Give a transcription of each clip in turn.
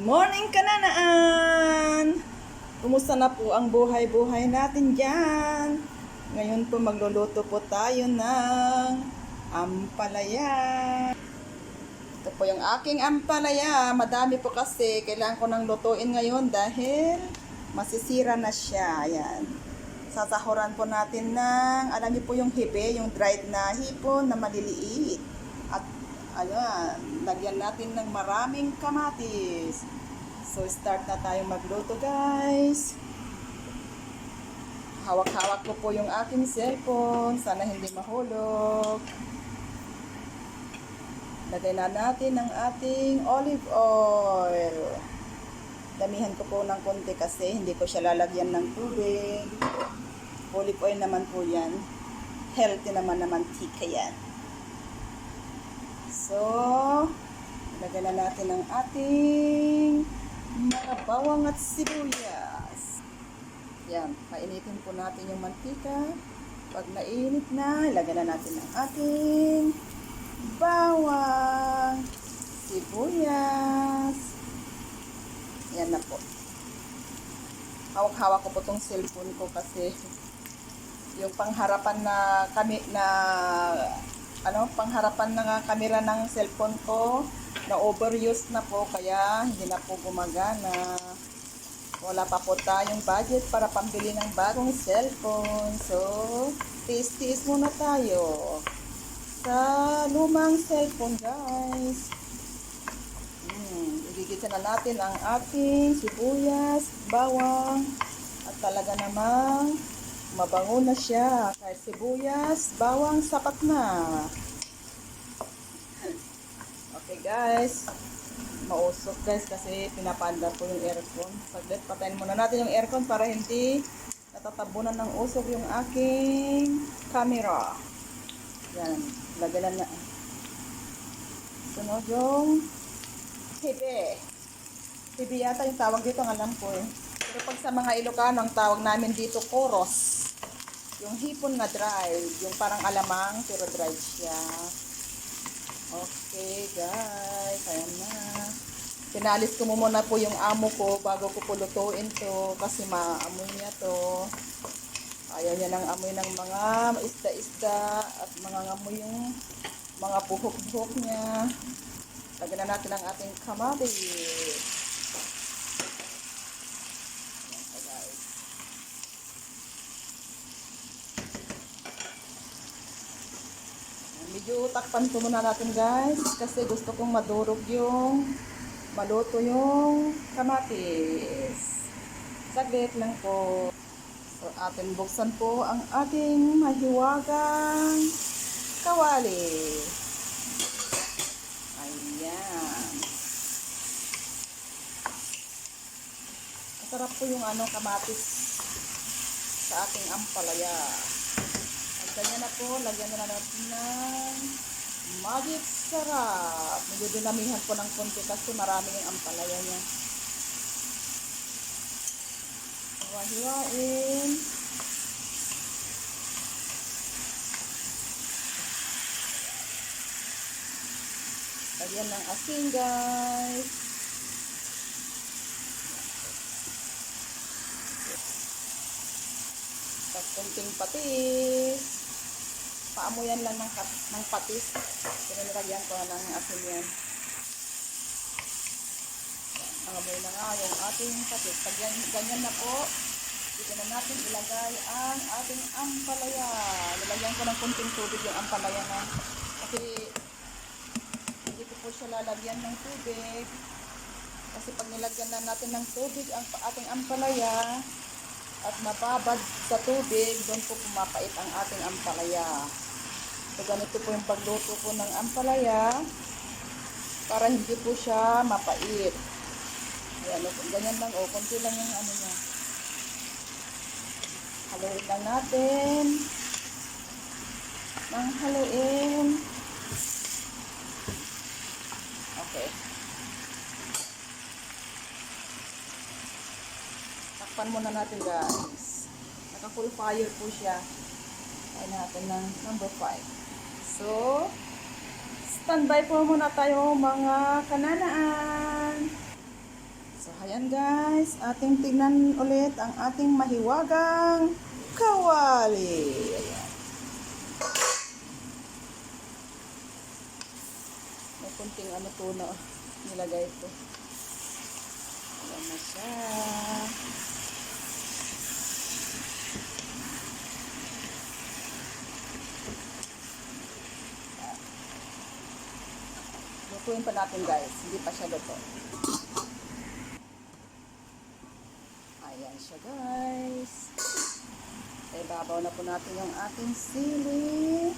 Morning, kananaan! Kumusta na po ang buhay-buhay natin dyan? Ngayon po magluluto po tayo ng ampalaya. Ito po yung aking ampalaya. Madami po kasi. Kailangan ko nang lutuin ngayon dahil masisira na siya. Ayan. Sasahuran po natin ng, alam niyo po yung hibe, yung dried na hipon na maliliit. At ayan, lagyan natin ng maraming kamatis. So start na tayong magluto guys. Hawak-hawak ko po yung aking cellphone. Sana hindi mahulog. Lagay na natin ang ating olive oil. Damihan ko po ng konti kasi hindi ko siya lalagyan ng tubig. Olive oil naman po yan. Healthy naman naman tika yan. So, lagyan na natin ang ating mga bawang at sibuyas. Yan, painitin po natin yung mantika. Pag nainit na, ilagyan na natin ang ating bawang, sibuyas. Yan na po. Hawak-hawak ko po tong cellphone ko kasi yung pangharapan na kami na ano pangharapan nga kamera ng cellphone ko na overuse na po kaya hindi na po gumagana wala pa po tayong budget para pambili ng bagong cellphone so tiis-tiis muna tayo sa lumang cellphone guys hmm, igigisa na natin ang ating sibuyas bawang at talaga namang mabango na siya. Kahit sibuyas, bawang, sapat na. Guys. Mausok guys kasi pinapanda po yung aircon. Saglit, patayin muna natin yung aircon para hindi natatabunan ng usok yung aking camera. Yan. Lagalan na. Sunod yung hibe. Hibe yata yung tawag dito ng alam ko eh. Pero pag sa mga Ilocano, ang tawag namin dito koros. Yung hipon na dried, yung parang alamang pero dried siya. Okay, guys, ayan na. Pinalis ko muna po yung amo ko bago ko po lutuin to kasi maamoy niya to. Ayaw niya ng amoy ng mga isda-isda at mga amoy yung mga buhok-buhok niya. Lagyan na natin ang ating kamatis. Ayan pa, guys. Medyo takpan ko muna natin guys kasi gusto kong madurog yung maluto yung kamatis. Saglit lang po. So atin buksan po ang ating mahiwagang kawali. Ayan. Masarap po yung ano kamatis sa ating ampalaya. Ganyan na po, lagyan na natin ng magic sarap. Medyo dinamihan ko ng konti kasi marami yung ampalaya niya. Hiwa-hiwain. Lagyan ng asin guys. Tapos kunting patis. Paamuyan lang ng, ng patis. Pero nilagyan ko na ng asin yan. Nangamoy na nga yung ating patis. Pag yan, ganyan na po, dito na natin ilagay ang ating ampalaya. Nilagyan ko ng kunting tubig yung ampalaya na. Kasi hindi ko po siya lalagyan ng tubig. Kasi pag nilagyan na natin ng tubig ang ating ampalaya, at mababad sa tubig, doon po pumapait ang ating ampalaya. So, ganito po yung pagluto ko ng ampalaya para hindi po siya mapait. Ayan, ganyan lang, o, konti lang yung ano niya. Haluin lang natin. Nang haluin. Okay. Takpan muna natin guys. Naka full fire po siya. Kaya natin ng number 5. So, standby po muna tayo mga kananaan. So, ayan guys, ating tingnan ulit ang ating mahiwagang kawali. Ayan. May kunting ano to na nilagay ko. Ayan na siya. Lutuin pa natin guys, hindi pa siya luto. Ayan siya guys. Ay na po natin yung ating sili.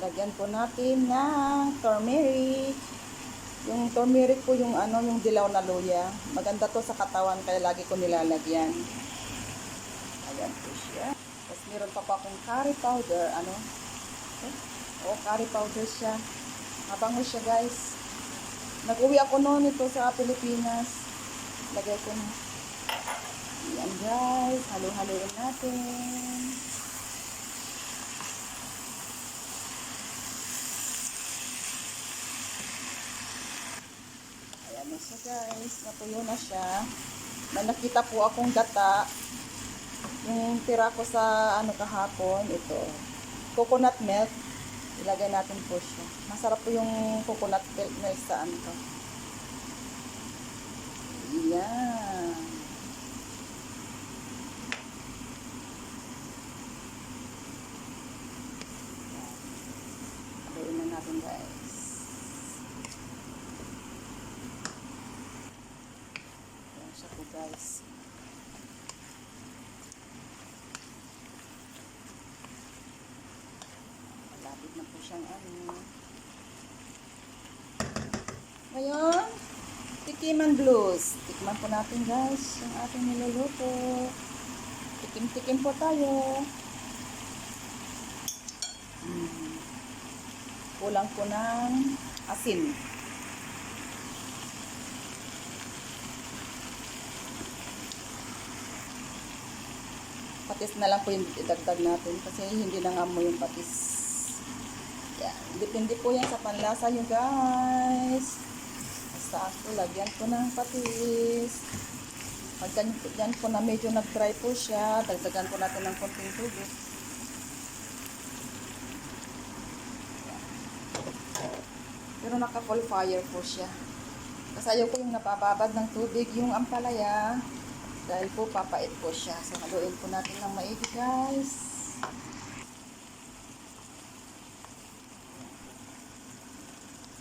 Lagyan po natin ng turmeric. Yung turmeric po yung ano, yung dilaw na luya. Maganda to sa katawan kaya lagi ko nilalagyan. Ayan po siya. Tapos meron pa po akong curry powder. Ano? Okay. O, curry powder siya. Mabango siya guys. Nag-uwi ako noon ito sa Pilipinas. Lagay ko na. Ayan guys. Halo-haloin natin. Ayan na siya guys. Natuyo na siya. May nakita po akong gata. Yung tira ko sa ano kahapon. Ito. Coconut milk. Ilagay natin po siya. Masarap po yung coconut milk sa ano to. Yan. Haluin na natin guys. Yan siya po guys. Malapit na po siyang ano. Ngayon, tikiman blues. Tikman po natin guys yung ating niluluto. Tikim-tikim po tayo. Mm. Kulang po ng asin. Patis na lang po yung idagdag natin kasi hindi na nga mo yung patis. Depende po yan sa panlasa nyo guys. Basta ako, lagyan ko ng patis. Pag yan po na medyo nag-dry po siya, dagdagan po natin ng konting tubig. Pero naka-full fire po siya. Kasi ayaw ko yung napababad ng tubig, yung ampalaya. Dahil po papait po siya. So haluin po natin ng maigi guys.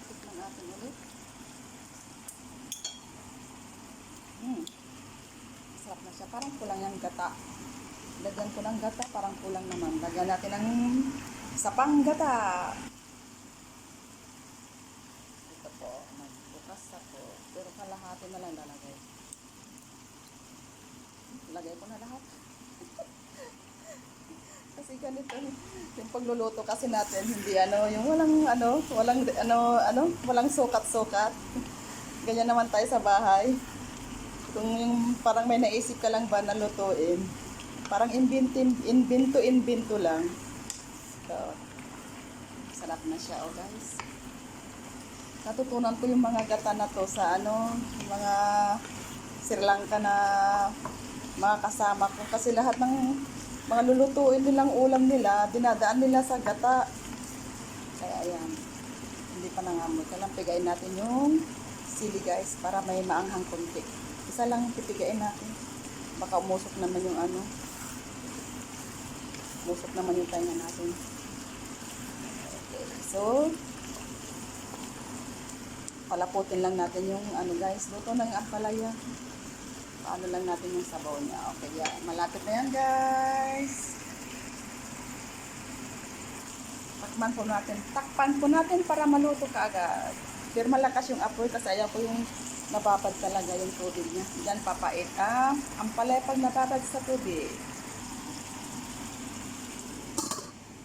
Tikman natin ulit. Hmm. Masarap na siya. Yung gata. Lagyan ko ng gata, parang kulang naman. Lagyan natin ng sapang gata. Ito po, nagbukas ako. Pero kalahati na lang lalagay. Lagay ko na lahat. kasi ganito, yung pagluluto kasi natin, hindi ano, yung walang ano, walang ano, ano, walang sukat-sukat. Ganyan naman tayo sa bahay. Kung yung parang may naisip ka lang ba na lutuin, parang invento lang. So, sarap na siya, oh guys. Natutunan ko yung mga gata na to sa ano, mga Sri Lanka na mga kasama ko. Kasi lahat ng mga lulutuin nilang ulam nila, dinadaan nila sa gata. Kaya ayan, hindi pa nangamoy. Kailang pigain natin yung sili guys para may maanghang konti. Isa lang pipigain natin. Baka umusok naman yung ano. Umusok naman yung tainga natin. Okay, so, palaputin lang natin yung ano guys, luto ng ampalaya. Paano lang natin yung sabaw niya. Okay, yan. Malapit na yan guys. Takpan po natin. Takpan po natin para maluto ka agad. Pero malakas yung apoy kasi ayaw ko yung nababad talaga yung tubig niya. Yan papait. Ah, ampalaya pag nababad sa tubig.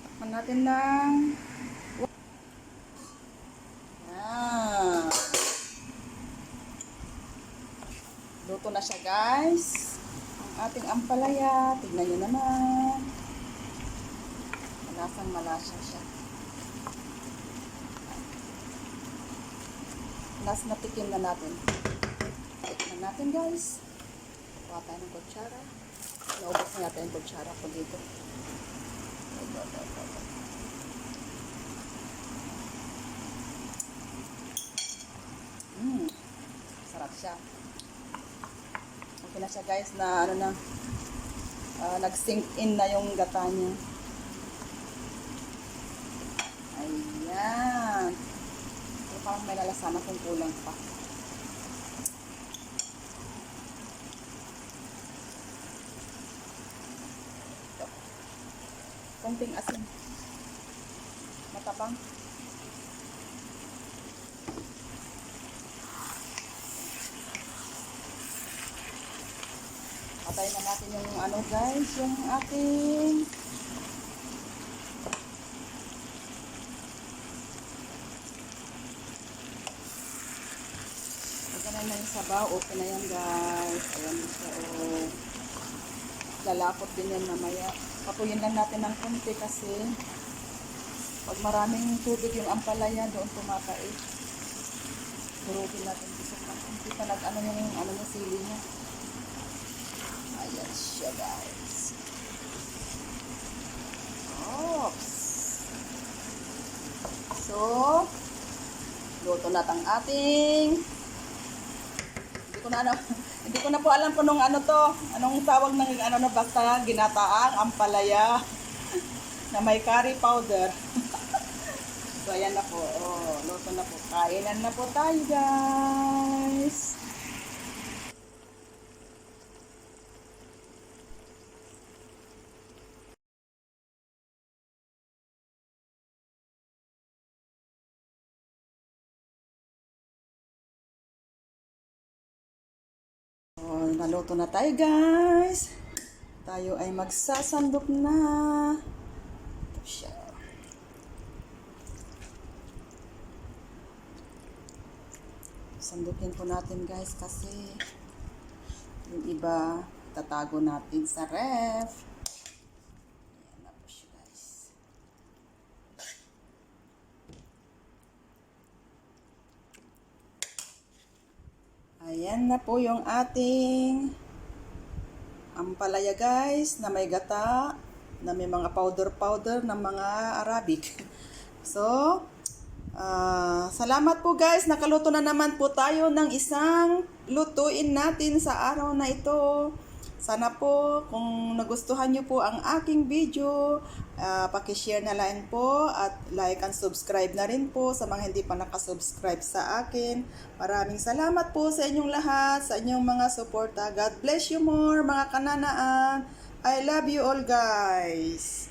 Takpan natin ng yan. Luto na siya guys. Ang ating ampalaya. Tignan nyo naman. Malasang malasa siya. Last na tikim na natin. Tikman natin guys. Kuha tayo ng kutsara. Naubos na natin yung kutsara ko dito. Ito, ito, ito, ito. Mm. Sarap siya. Okay na siya guys na ano na ah, nag-sink in na yung gata niya. Ayan. Parang may lalasana kung kulang pa. Ito. Konting asin. Matabang. Patay na natin yung ano guys, yung ating Pagka na yung sabaw, okay na yan guys. Ayan siya oh. Lalapot din yan mamaya. Papuyin lang natin ng konti kasi pag maraming tubig yung ampalaya doon tumatais. Durugin natin dito pa. Hindi pa nag ano yung ano yung sili niya. Ayan siya guys. Oops. So, luto na tang ating na ano, hindi ko na po alam kung nung ano to, anong tawag ng ano na basta ginataang ampalaya na may curry powder. so ayan na po. Oh, luto na po. Kainan na po tayo, guys. Oh, naluto na tayo guys. Tayo ay magsasandok na. Ito siya. Sandukin po natin guys kasi yung iba tatago natin sa ref. Ayan na po siya guys. Ayan na po yung ating ampalaya guys na may gata, na may mga powder-powder ng mga Arabic. So, ah, salamat po guys. Nakaluto na naman po tayo ng isang lutuin natin sa araw na ito. Sana po kung nagustuhan nyo po ang aking video, ah, pakishare na lang po at like and subscribe na rin po sa mga hindi pa nakasubscribe sa akin. Maraming salamat po sa inyong lahat, sa inyong mga suporta. God bless you more mga kananaan. I love you all guys.